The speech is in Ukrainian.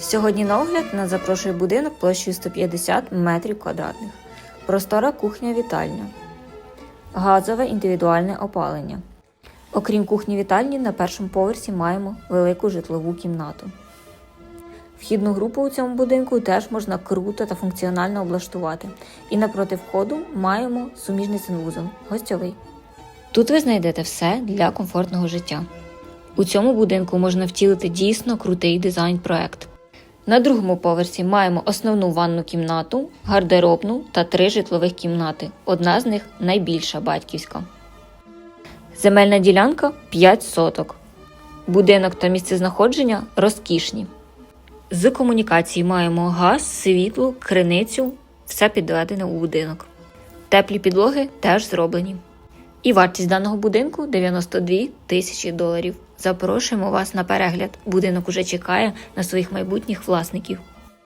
Сьогодні на огляд нас запрошує будинок площею 150 метрів квадратних, простора кухня-вітальня, газове індивідуальне опалення. Окрім кухні-вітальні, на першому поверсі маємо велику житлову кімнату. Вхідну групу у цьому будинку теж можна круто та функціонально облаштувати. І напроти входу маємо суміжний санвузол гостьовий. Тут ви знайдете все для комфортного життя. У цьому будинку можна втілити дійсно крутий дизайн-проект. На другому поверсі маємо основну ванну кімнату, гардеробну та три житлових кімнати. Одна з них найбільша батьківська. Земельна ділянка 5 соток. Будинок та місцезнаходження розкішні. З комунікацій маємо газ, світло, криницю, все підведене у будинок. Теплі підлоги теж зроблені. І вартість даного будинку 92 тисячі доларів. Запрошуємо вас на перегляд. Будинок уже чекає на своїх майбутніх власників.